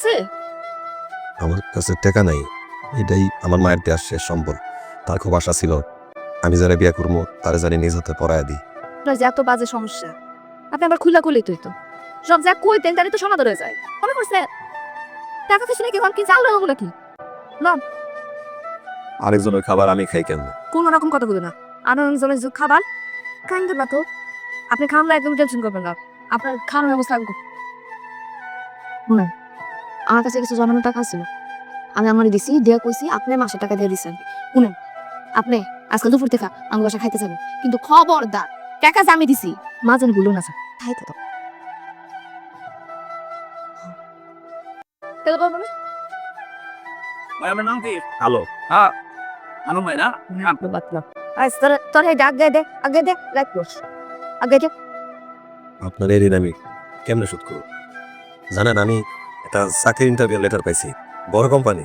আছে? আমার কাছে টাকা নাই। এটাই আমার মায়ের দেওয়ার শেষ সম্বল। তার খুব আশা ছিল আমি যারা বিয়া করব তারা জানি নিজ হাতে পড়ায় দিই। আপনার যে এত বাজে সমস্যা আপনি আবার খুলা খুলি তুই তো। সব যা তাহলে তো সমাধান হয়ে যায়। মনে করছে টাকা কিছু নাকি কি চাল লাগবো নাকি? আরেকজনের খাবার আমি খাই কেন কোনো রকম কথা বলবে না। আনন্দজনের যে খাবার কাইন্দ না তো আপনি খান না একদম টেনশন করবেন না। আপনার খাওয়ার ব্যবস্থা আমি। আমার কাছে কিছু জমানো টাকা ছিল। আমি আমার দিছি দিয়ে কইছি আপনি মাসে টাকা দিয়ে দিছেন। শুনেন আপনি আজকাল দুপুর থেকে আমি বাসা খাইতে যাবেন কিন্তু খবরদার টাকা যে আমি দিছি মা যেন ভুলো না স্যার খাইতে তো হ্যালো। হ্যাঁ আনন্দ ভাই আপনি বাদ আজ তোর তোর ডাক দে দে আগে দে লাইক বস। আগে দে। আপনার কেমনে করব? জানেন আমি একটা চাকরির ইন্টারভিউ লেটার পাইছি। বড় কোম্পানি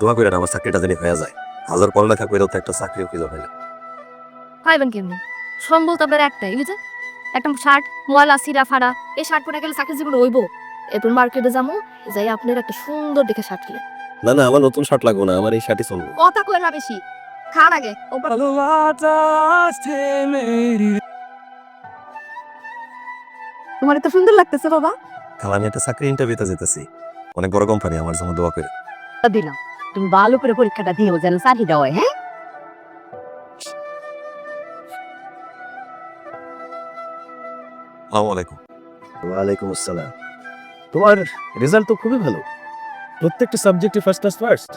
দোয়া করে আমার চাকরিটা জানি হয়ে যায়। হাজার পড়ালেখা করে তো একটা চাকরিও খুঁজে হয় না। পাইবেন কেমনি? সম্বল তো আপনার একটাই বুঝে একটা শার্ট মোয়ালা সিরা ফাড়া এই শার্ট পরে গেলে চাকরি জীবন হইব এরপর মার্কেটে যাব যাই আপনার একটা সুন্দর দেখে শার্ট কিনে। না না আমার নতুন শার্ট লাগবো না আমার এই শার্টই চলবো। কথা কই না বেশি। খান আগে। তোমার এত সুন্দর লাগতেছে বাবা। কাল আমি একটা চাকরি ইন্টারভিউতে যেতেছি। অনেক বড় কোম্পানি আমার জন্য দোয়া করে। দিলাম। তুমি ভালো করে পরীক্ষাটা দিও যেন চাকরিটা হয় হ্যাঁ? আসসালামু আলাইকুম। ওয়ালাইকুম আসসালাম। তোমার রেজাল্ট তো খুবই ভালো। প্রত্যেকটা সাবজেক্টে first class first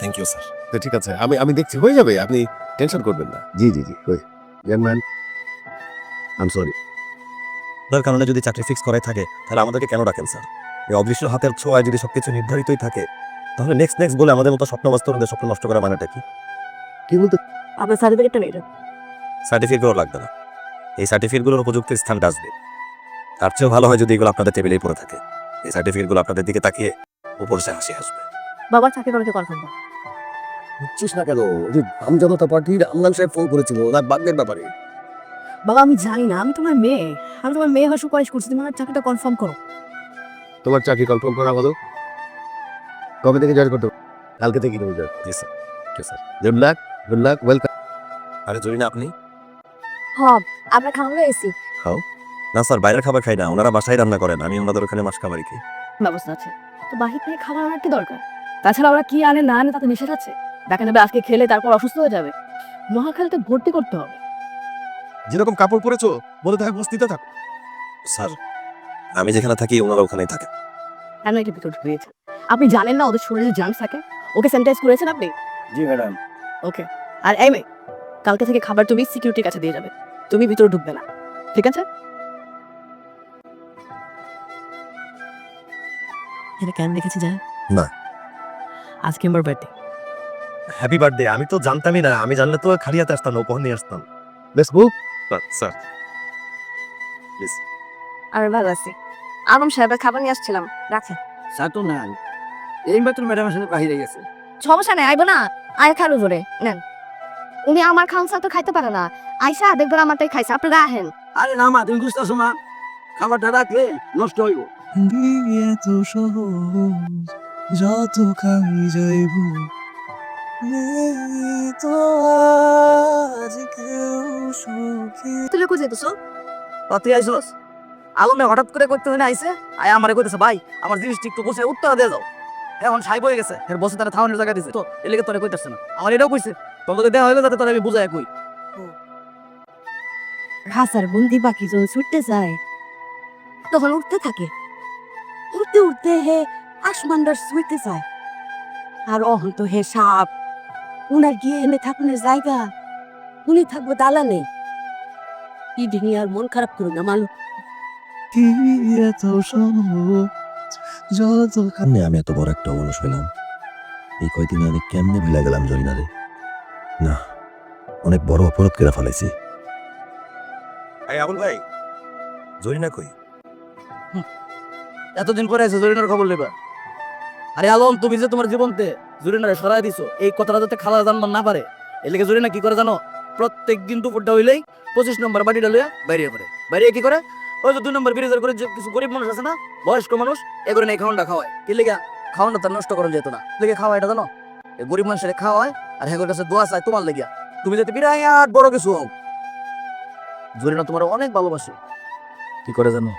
thank you sir তো ঠিক আছে আমি আমি দেখছি হয়ে যাবে আপনি টেনশন করবেন না। জি জি জি হয়ে ইয়াং ম্যান আম সরি আপনার কারণে যদি চাকরি ফিক্স করাই থাকে তাহলে আমাদেরকে কেন ডাকেন স্যার এই অদৃশ্য হাতের ছোঁয়ায় যদি সবকিছু নির্ধারিতই থাকে তাহলে নেক্সট নেক্সট বলে আমাদের মতো স্বপ্ন বাস্তবদের স্বপ্ন নষ্ট করা মানেটা কি? কি বলতে? আপনার সার্টিফিকেটটা নিয়ে সার্টিফিকেটগুলো লাগবে না। এই সার্টিফিকেটগুলোর উপযুক্ত স্থানটা আসবে তার চেয়েও ভালো হয় যদি এগুলো আপনাদের টেবিলেই পড়ে থাকে। এই সার্টিফিকেটগুলো আপনাদের দিকে তাকিয়ে উপর সে হাসি আসবে বাবার চাকরি করাকে কনফার্ম বুঝছিস না কেন? যে আমজনতা পার্টির আমলান সাহেব ফোন করেছিল ওনার বাগ্যের ব্যাপারে। বাবা আমি জানি না আমি তোমার মেয়ে। আমি তোমার মেয়ে হয়ে সুপারিশ করছি তুমি আমার চাকরিটা কনফার্ম করো। তোমার চাকরি কনফার্ম করা হলো কবে থেকে জয়েন করতে কালকে থেকে জয়েন জি স্যার ঠিক sir good luck good luck welcome আরে জরিনা আপনি? হব আপনার খাওয়া এসি না স্যার বাইরের খাবার খাই না ওনারা বাসায় রান্না করেন আমি ওনাদের ওখানে মাস খাবারই খাই। ব্যবস্থা আছে। তো বাহির থেকে খাবার আনার কি দরকার? তাছাড়া ওরা কি আনে না আনে তাতে নিষেধ আছে? দেখা যাবে আজকে খেলে তারপর অসুস্থ হয়ে যাবে। মহাখালীতে ভর্তি করতে হবে। যেরকম কাপড় পরেছো বলে থাক বস্তিতে থাক। স্যার আমি যেখানে থাকি ওনারা ওখানেই থাকেন। কেন এটা ভিতর ঢুকিয়েছে আপনি জানেন না ওদের শরীরে জার্মস থাকে? ওকে স্যানিটাইজ করেছেন আপনি? জি ম্যাডাম। ওকে। আর এই মেয়ে কালকে থেকে খাবার তুমি সিকিউরিটির কাছে দিয়ে যাবে। তুমি ভিতরে ঢুকবে না। ঠিক আছে? এটা কেন দেখেছি যায় না। আজকে আমার বার্থডে হ্যাপি বার্থডে আমি তো জানতামই না। আমি জানলে তো খালি হাতে আসতাম উপহার নিয়ে আসতাম। Let's move sir. আমি ভালো আছি। আলম সাহেবের খাবার নিয়ে আসছিলাম। রাখেন। সাতো না এই মাত্র ম্যাডামের সাথে বাহিরে গেছে। সমস্যা নেই আইবো না। আয় খালো ধরে নেন। উনি আমার খাওয়ান তো খাইতে পারে না। আইসা দেখবেন আমারটাই খাইছে। আপনারা আহেন আরে না মা তুমি বুঝতেছো মা। খাবারটা রাখলে নষ্ট হইব। এত সহজ যত খাই যাইব। তো আজ কেউ সুখে তুলে খুঁজে দিছো তুই আইসস আলমে হঠাৎ করে করতে হয় না আইসে? আয় আমারে কইতেছে ভাই আমার জিনিসটা একটু বসে উত্তর দিয়ে যাও। এখন সাই বয়ে গেছে। এর বসে তারা থাউনের জায়গা দিছে। তো এর লেগে তোরে কইতেছে না। আমার এটাও কইছে। তোদের দেওয়া হইল যাতে তোরে আমি বুঝাই কই। খাসার বন্দি পাখি যখন ছুটতে যায় তখন উঠতে থাকে। উঠতে উঠতে হে আসমানটার ছুটতে যায়। আর অহন তো হে সাপ উনার গিয়ে এনে থাকুনের জায়গা। উনি থাকব দালানে। কি দিনই আর মন খারাপ করুন না মানুষ কি এত সহজ যত কেমনে আমি এত বড় একটা মানুষ হইলাম। এই কয়দিনে আমি কেমনে ভুলে গেলাম জরিনারে না অনেক বড় অপরাধ করে ফেলাইছি। এই আবুল ভাই জরিনা কই? এতদিন পরে এসে জরিনার খবর লেবা আরে আলম তুমি যে তোমার জীবনতে জরিনারে সরাই দিছো। এই কথাটা যাতে খালা জানবার না পারে। এর লেগে জরিনা কি করে জানো? প্রত্যেক দিন দুপুরটা হইলেই পঁচিশ নম্বর বাড়িটা লইয়া বাইরে করে বাইরে কি করে? ওই যে দুই নম্বর ব্রিজের করে যে কিছু গরিব মানুষ আছে না, বয়স্ক মানুষ, এগুলো এই খাওয়ানটা খাওয়ায়। কি লেগে? খাওয়ানটা তার নষ্ট করা যেত না। লেগে খাওয়া এটা জানো? গরিব মানুষের খাওয়ায় আর হেগোর কাছে দোয়া চায় তোমার লেগিয়া তুমি যাতে বিরাট বড় কিছু হও, জরিনা তোমার অনেক ভালোবাসে। কি করে জানো?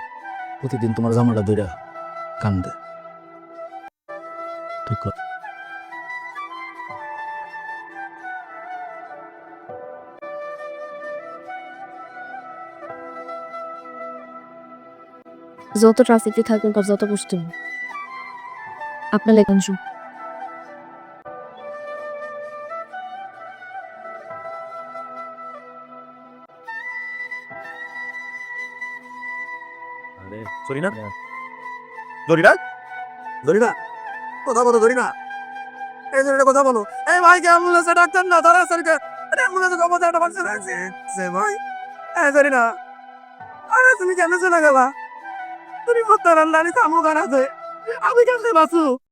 প্রতিদিন তোমার জামাটা দুইটা কান্দে। ঠিক কথা যত ট্রাফিকে থাকবেন তার যত কষ্ট হবে। আপনার লেখাংশ জরিনা? জরিনা? কথা বলো এই কথা বলো। এই ভাই কে অ্যাম্বুলেন্সে ডাক্তার না? তারা সরকার অ্যাম্বুলেন্সে খবর একটা বাচ্চা লাগছে সে ভাই। এই জরিনা। আরে তুমি কেন চলে গেলা? তুমি গান আছে। আমি কেমনে বাঁচু?